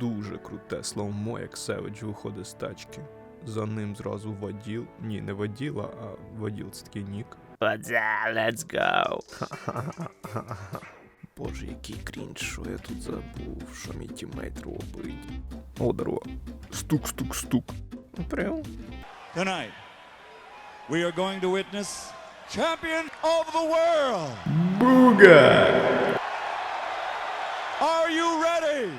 дуже круте славмо, як Севич виходить з тачки. За ним зразу воділ. Ні, не воділа, а воділ це такий нік. let's go. Боже, який крінж, що я тут забув, що мій тіммейт робить. О, здорово. Стук, стук, стук. Прям. Tonight, we are going to witness champion of the world. Буга! Are you ready?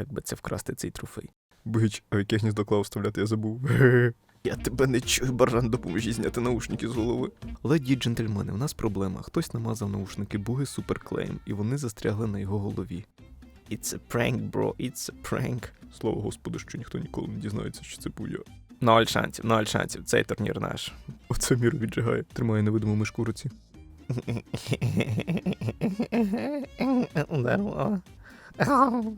Як би це вкрасти цей трофей? Бич, а в яке гніздо клав вставляти я забув. Я тебе не чую, баран, допоможі зняти наушники з голови. Леді джентльмени, у нас проблема. Хтось намазав наушники буги суперклеєм, і вони застрягли на його голові. It's a prank, bro, it's a prank. Слава господу, що ніхто ніколи не дізнається, що це був я. Ноль шансів, ноль шансів, цей турнір наш. Оце міру віджигає. Тримає невидиму мишку в руці.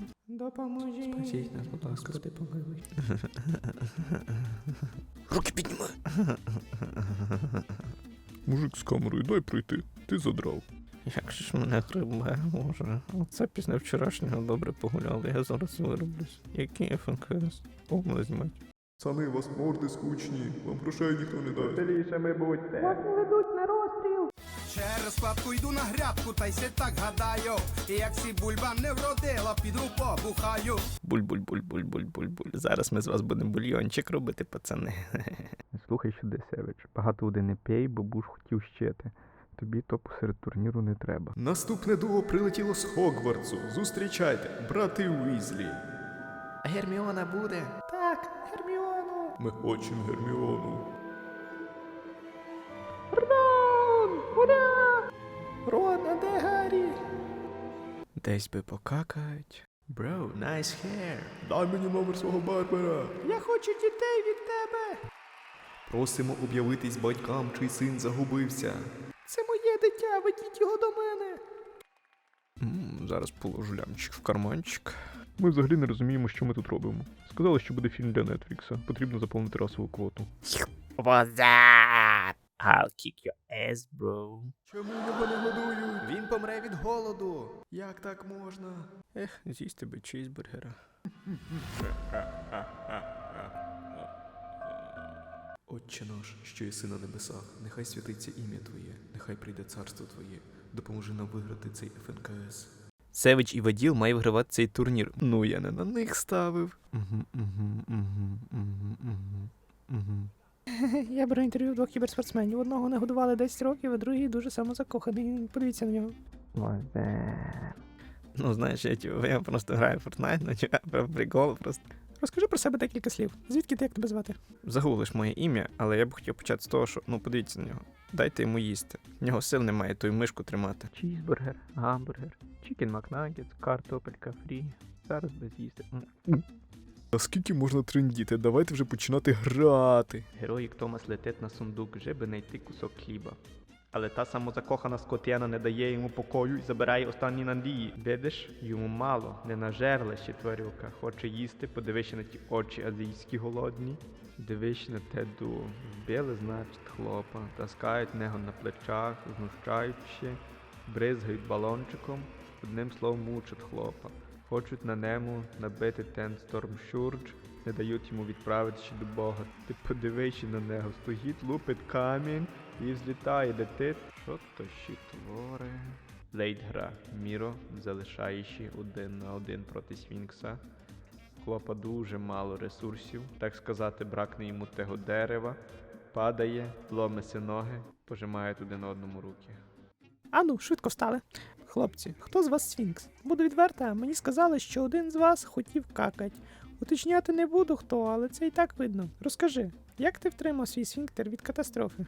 Допоможіть. Спасіть нас, будь ласка, Господи, помилуй. Руки піднімай. Мужик з камерою, дай пройти. Ти задрав. Як же ж мене грибе, може. Оце після вчорашнього добре погуляли, я зараз вироблюсь. Який ФНКС? Повно знімати. Пацани, у вас морди скучні, вам грошей ніхто не дасть. Веселіше ми будьте. Через складку йду на грядку, та й се так гадаю. І як сі бульба не вродила, піду побухаю. Буль-буль-буль-буль-буль-буль-буль. Зараз ми з вас будемо бульйончик робити, пацани. Слухай, що Десевич. Багато води не пей, бо буш хотів щити. Тобі топу серед турніру не треба. Наступне дуо прилетіло з Хогвартсу. Зустрічайте, брати Уізлі. А Герміона буде? Герміону. Ми хочемо Герміону. Рон, а де Гаррі? Десь би покакають. Бро, nice hair. Дай мені номер свого барбера. Я хочу дітей від тебе. Просимо об'явитись батькам, чий син загубився. Це моє дитя, ведіть його до мене. м зараз положу лямчик в карманчик. Ми взагалі не розуміємо, що ми тут робимо. Сказали, що буде фільм для Нетфлікса. Потрібно заповнити расову квоту. What's that? I'll kick your ass, bro. Чому його не годують? Він помре від голоду. Як так можна? Ех, з'їсти би чизбургера. Отче наш, що єси на небесах, нехай святиться ім'я Твоє, нехай прийде царство Твоє, допоможи нам виграти цей ФНКС. Севич і Ваділ має вигравати цей турнір. Ну, я не на них ставив. Угу, угу, угу, угу, угу, угу. Я беру інтерв'ю двох кіберспортсменів. Одного не годували 10 років, а другий дуже самозакоханий. Подивіться на нього. Ну, знаєш, я, я просто граю в Fortnite, ну, типу, про прикол просто. Розкажи про себе декілька слів. Звідки ти як тебе звати? Загуглиш моє ім'я, але я б хотів почати з того, що ну подивіться на нього. Дайте йому їсти. В нього сил немає тою мишку тримати. Чізбургер, гамбургер, чікен макнагетс, картопелька фрі. Зараз без їсти. А скільки можна трендіти? Давайте вже починати грати. Героїк Томас летить на сундук, жеби знайти кусок хліба. Але та самозакохана скотяна не дає йому покою і забирає останні надії. Видиш, йому мало, не нажерла ще тварюка. Хоче їсти, подивишся на ті очі азійські голодні. Дивись на те ду. Вбили, значить, хлопа, таскають нього на плечах, знущаючи, бризгають балончиком, одним словом мучать хлопа. Хочуть на нему набити ten Stormshurge, не дають йому відправитися до Бога. Ти подивися на нього, стоїть, лупить камінь і взлітає, летить. Що то ще твори? Лейт гра. Міро, залишаючи один на один проти Свінкса. Хлопа дуже мало ресурсів, так сказати, бракне йому того дерева. Падає, ломиться ноги, пожимають один одному руки. Ану, швидко встали. Хлопці, хто з вас сфінкс? Буду відверта, мені сказали, що один з вас хотів какать. Уточняти не буду хто, але це і так видно. Розкажи, як ти втримав свій сфінктер від катастрофи?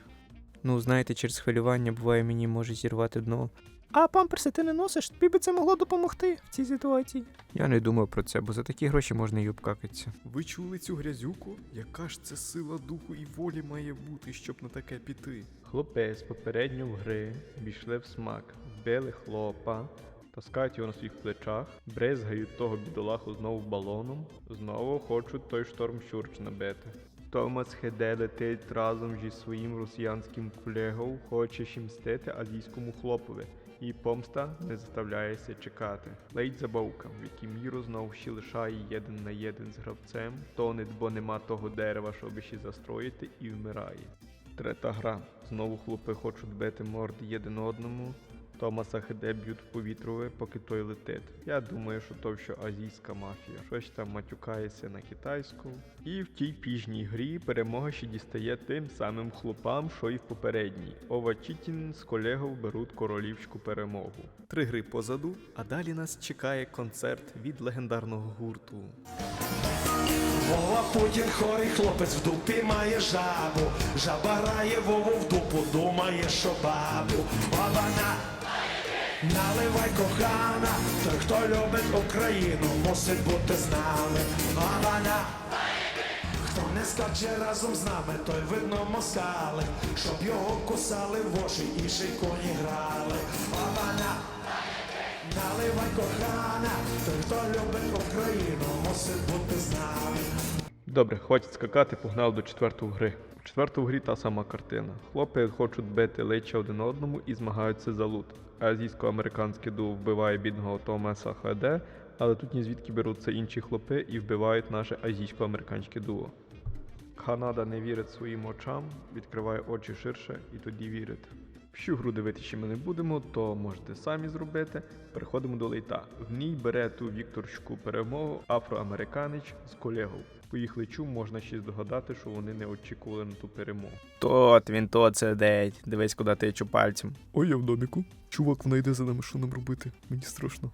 Ну, знаєте, через хвилювання буває мені може зірвати дно. А памперси ти не носиш, тобі би це могло допомогти в цій ситуації. Я не думав про це, бо за такі гроші можна і обкакатися. Ви чули цю грязюку? Яка ж це сила духу і волі має бути, щоб на таке піти? Хлопець попередньо в гри війшли в смак, вбили хлопа, таскають його на своїх плечах, бризгають того бідолаху знову балоном, знову хочуть той шторм щурч набити. Томас Хеде летить разом зі своїм росіянським колегою, хоче мстити азійському хлопові. І помста не заставляється чекати. Ледь забавка, в якій Міро знов ще лишає єдин на єдин з гравцем, тонет, бо нема того дерева, щоб ще застроїти, і вмирає. Третя гра. Знову хлопи хочуть бити морди єдин одному. Томаса Хеде б'ють в повітрове, поки той летить. Я думаю, що то що азійська мафія. Щось там матюкається на китайську. І в тій піжній грі перемога ще дістає тим самим хлопам, що і в попередній. Ова Чітін з колегою беруть королівську перемогу. Три гри позаду, а далі нас чекає концерт від легендарного гурту. Вова Путін хорий хлопець в дупі має жабу. Жаба грає Вову в дупу, думає, що бабу. Бабана, наливай кохана, той, хто любить Україну, мусить бути з нами. Бабана, хто не скаче разом з нами, той видно москалик, щоб його кусали в очі і шийконі грали. Бабана, наливай кохана, той, хто любить Україну, мусить бути з нами. Добре, хватить скакати, погнали до четвертої гри. У четвертій грі та сама картина. Хлопи хочуть бити лича один одному і змагаються за лут. Азійсько-американське дуо вбиває бідного Томаса ХД, але тут ні звідки беруться інші хлопи і вбивають наше азійсько-американське дуо. Канада не вірить своїм очам, відкриває очі ширше і тоді вірить. Всю гру дивитися ми не будемо, то можете самі зробити. Переходимо до лейта. В ній бере ту вікторську перемогу афроамериканець з колегою. По їх лечу можна ще здогадати, що вони не очікували на ту перемогу. Тот, він тот сидить. Дивись, куди тичу пальцем. Ой, я в доміку. Чувак, вона йде за нами, що нам робити? Мені страшно.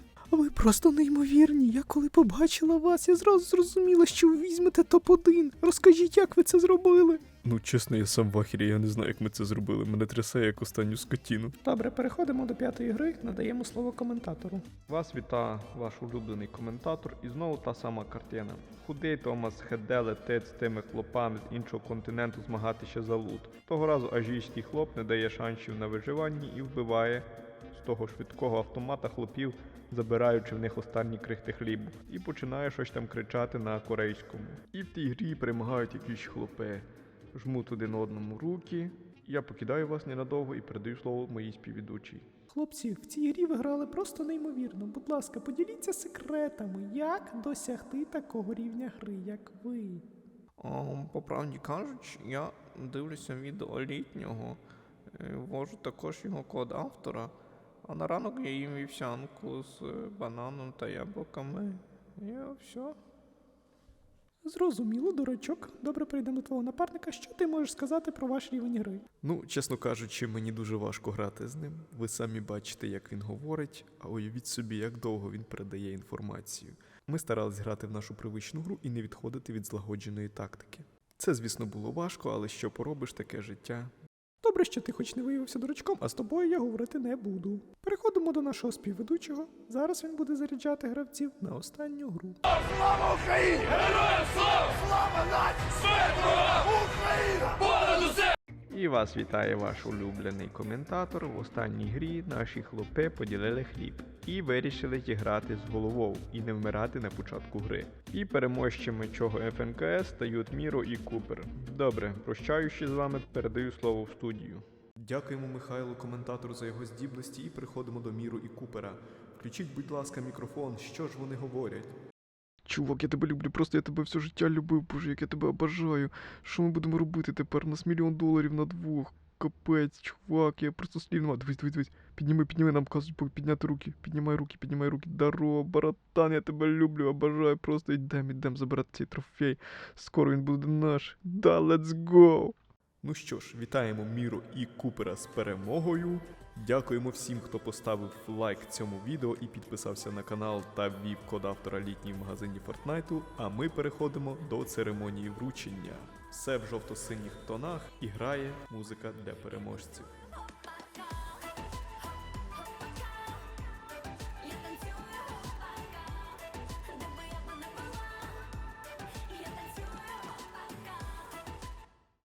Ви просто неймовірні. Я коли побачила вас, я зразу зрозуміла, що ви візьмете топ-1. Розкажіть, як ви це зробили. Ну, чесно, я сам в ахері, я не знаю, як ми це зробили. Мене трясе як останню скотіну. Добре, переходимо до п'ятої гри, надаємо слово коментатору. Вас вітає ваш улюблений коментатор і знову та сама картина. Худий Томас Хеде летить з тими хлопами з іншого континенту змагатися за лут. Того разу азійський хлоп не дає шансів на виживання і вбиває з того швидкого автомата хлопів, забираючи в них останні крихти хлібу, і починає щось там кричати на корейському. І в тій грі перемагають якісь хлопи. Жмуть один одному руки. Я покидаю вас ненадовго і передаю слово моїй співведучій. Хлопці, в цій грі ви грали просто неймовірно. Будь ласка, поділіться секретами, як досягти такого рівня гри, як ви. Ем, По правді кажучи, я дивлюся відео літнього, е, ввожу також його код автора, а на ранок я їм вівсянку з е, бананом та яблуками. І все. Зрозуміло, дурачок. Добре, прийдемо до твого напарника. Що ти можеш сказати про ваш рівень гри? Ну, чесно кажучи, мені дуже важко грати з ним. Ви самі бачите, як він говорить, а уявіть собі, як довго він передає інформацію. Ми старались грати в нашу привичну гру і не відходити від злагодженої тактики. Це, звісно, було важко, але що поробиш таке життя. Добре, що ти хоч не виявився дурачком, а з тобою я говорити не буду. Переходимо до нашого співведучого. Зараз він буде заряджати гравців на останню гру. І вас вітає ваш улюблений коментатор. В останній грі наші хлопи поділили хліб і вирішили зіграти з головою і не вмирати на початку гри. І переможцями чого ФНКС стають Міро і Купер. Добре, прощаючи з вами, передаю слово в студію. Дякуємо Михайлу коментатору за його здібності і переходимо до Міру і Купера. Включіть, будь ласка, мікрофон, що ж вони говорять. Чувак, я тебе люблю, просто я тебе все життя любив, боже, як я тебе обожаю. Що ми будемо робити тепер? У нас мільйон доларів на двох. Капець, чувак, я просто слів нема. Дивись, дивись, дивись. Підніми, підніми, нам кажуть підняти руки. Піднімай руки, піднімай руки. Даро, братан, я тебе люблю, обожаю. Просто йдем, йдем забирати цей трофей. Скоро він буде наш. Да, let's go! Ну що ж, вітаємо Міру і Купера з перемогою. Дякуємо всім, хто поставив лайк цьому відео і підписався на канал та ввів код автора літній в магазині Фортнайту. А ми переходимо до церемонії вручення. Все в жовто-синіх тонах і грає музика для переможців.